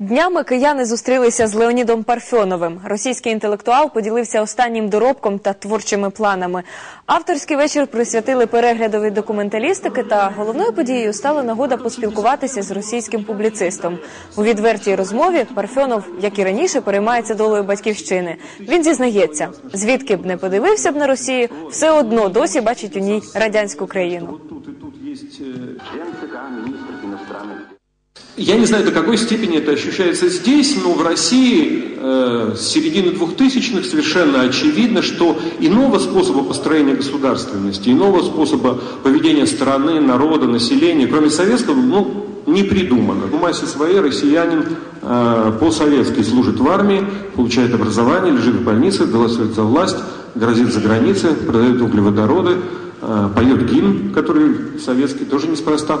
Днями кияни зустрілися з Леонідом Парфьоновим. Російський інтелектуал поділився останнім доробком та творчими планами. Авторський вечір присвятили переглядові документалістики, та головною подією стала нагода поспілкуватися з російським публіцистом. У відвертій розмові Парфьонов, як і раніше, переймається долею батьківщини. Він зізнається, звідки б не подивився б на Росію, все одно досі бачить у ній радянську країну. Я не знаю, до какой степени это ощущается здесь, но в России э, с середины 2000-х совершенно очевидно, что иного способа построения государственности, иного способа поведения страны, народа, населения, кроме советского, ну, не придумано. В массе своей россиянин э, по-советски служит в армии, получает образование, лежит в больнице, голосует за власть, грозит за границей, продает углеводороды, э, поет гимн, который советский, тоже неспроста.